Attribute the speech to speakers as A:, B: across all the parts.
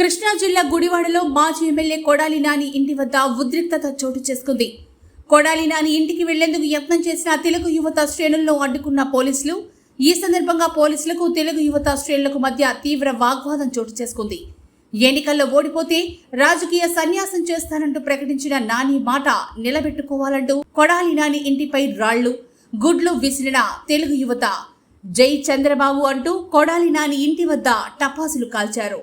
A: కృష్ణా జిల్లా గుడివాడలో మాజీ ఎమ్మెల్యే కొడాలి నాని ఇంటి వద్ద ఉద్రిక్తత చోటు చేసుకుంది. కొడాలి నాని ఇంటికి వెళ్ళేందుకు యత్నం చేసిన తెలుగు యువత శ్రేణుల్లో అడ్డుకున్న పోలీసులు ఈ సందర్భంగా పోలీసులకు తెలుగు యువత శ్రేణులకు మధ్య తీవ్ర వాగ్వాదం చోటు చేసుకుంది. ఎన్నికల్లో ఓడిపోతే రాజకీయ సన్యాసం చేస్తానంటూ ప్రకటించిన నాని మాట నిలబెట్టుకోవాలంటూ కొడాలి నాని ఇంటిపై రాళ్ళు గుడ్లు విసిరిన తెలుగు యువత జై చంద్రబాబు అంటూ కొడాలి నాని ఇంటి వద్ద టపాసులు కాల్చారు.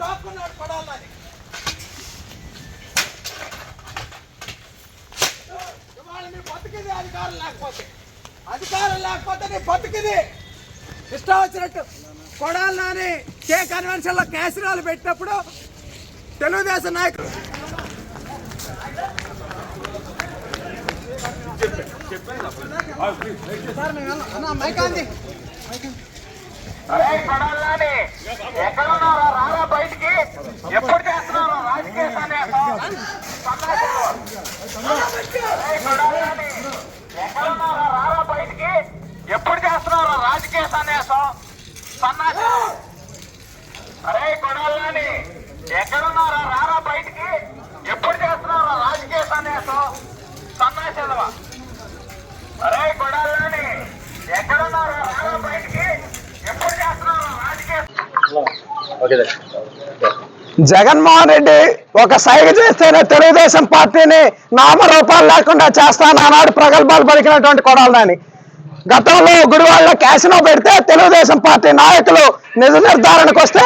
B: దాక్కున్నాడు పడాలని ఇవాళ నీ బతికిది అధికారం లేకపోతే అధికారం లేకపోతే నీ బతికిది. ఇష్టం వచ్చినట్టు కొడాలి నాని కే కన్వెన్షన్లో క్యాసినాలు పెట్టినప్పుడు తెలుగుదేశం నాయకులు సార్
C: బయటికి ఎప్పుడు చేస్తున్నారు రాజకీయ అరే కొడాలని ఎక్కడున్నారో రారా బయటికి. ఎప్పుడు చేస్తున్నారో రాజకీయ సన్యాసం? అరే కొడాలని ఎక్కడున్నారో రారా బయటికి. ఎప్పుడు చేస్తున్నారో రాజకీయ
B: జగన్మోహన్ రెడ్డి ఒక సైగ చేస్తేనే తెలుగుదేశం పార్టీని నామరూపాలు లేకుండా చేస్తాను ఆనాడు ప్రగల్భాలు పలికినటువంటి కొడాలని గతంలో గుడివాళ్ళ క్యాసినో పెడితే తెలుగుదేశం పార్టీ నాయకులు నిజ నిర్ధారణకు వస్తే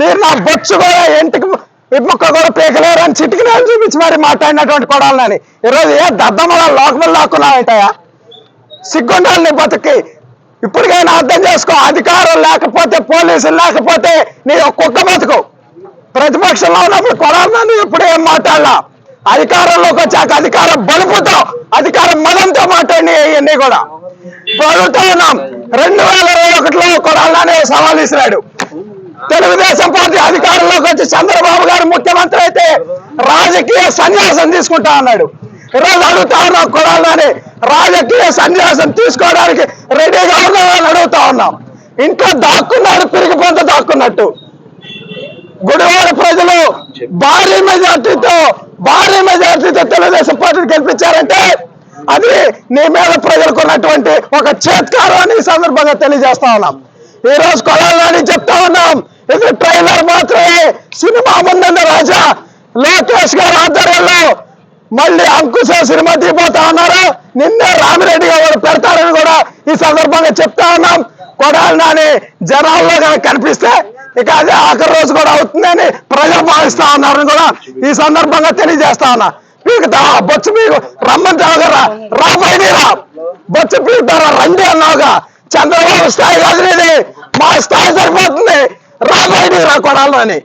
B: మీరు నా బొచ్చు కూడా ఇంటికి ఇప్పుక్క కూడా పీకలేరు అని చిటికి నేను చూపించి మరి మాట్లాడినటువంటి కొడాలని. ఈరోజు ఏ దద్దమల లోకములు లాక్కున్నాయంటాయా సిగ్గుండాలని నీ బతుకి ఇప్పటికైనా అర్థం చేసుకో అధికారం లేకపోతే పోలీసులు లేకపోతే నీ కుక్క బతుకు. ప్రతిపక్షంలో ఉన్నప్పుడు కొడాలని ఇప్పుడు ఏం మాట్లాడలా? అధికారంలోకి వచ్చాక అధికారం బలుపుతో అధికారం మదంతో మాట్లాడినాయి ఇవన్నీ కూడా. అడుగుతా ఉన్నాం రెండు వేల ఇరవై ఒకటిలో కొడాలని సవాల్ ఇసిరాడు తెలుగుదేశం పార్టీ అధికారంలోకి వచ్చి చంద్రబాబు గారు ముఖ్యమంత్రి అయితే రాజకీయ సన్యాసం తీసుకుంటా అన్నాడు. ఈరోజు అడుగుతా ఉన్నాం కొడాలని రాజకీయ సన్యాసం తీసుకోవడానికి రెడీగా ఉన్నామని అడుగుతా ఉన్నాం. ఇంట్లో దాక్కున్నాడు పిరిగి పొంత దాక్కున్నట్టు. గుడివాడ ప్రజలు భారీ మెజార్టీతో భారీ మెజార్టీతో తెలుగుదేశం పార్టీని గెలిపించారంటే అది నీ మీద ప్రజలకు ఉన్నటువంటి ఒక చేత్కారం అని సందర్భంగా తెలియజేస్తా ఉన్నాం. ఈ రోజు కొలాలని చెప్తా ఉన్నాం. ఇది ట్రైలర్ మాత్రమే. సినిమా ముందున్న రాజా. లోకేష్ గారి ఆధ్వర్యంలో మళ్ళీ అంకుశ సినిమా తీపోతా ఉన్నారు. నిన్నే రామిరెడ్డి గారు పెడతారని కూడా ఈ సందర్భంగా చెప్తా ఉన్నాం. కొడాలి నాని జనాల్లో కనుక కనిపిస్తే ఇక అదే ఆఖరి రోజు కూడా అవుతుందని ప్రజలు భావిస్తా ఉన్నారని కూడా ఈ సందర్భంగా తెలియజేస్తా ఉన్నా. మీకు బొచ్చు మీకు రమ్మంటావు కదా రా బొచ్చు పీకుతారా రండి అన్నావుగా. చంద్రబాబు స్థాయి కాదు మా స్థాయి సరిపోతుంది. రా కొడాలని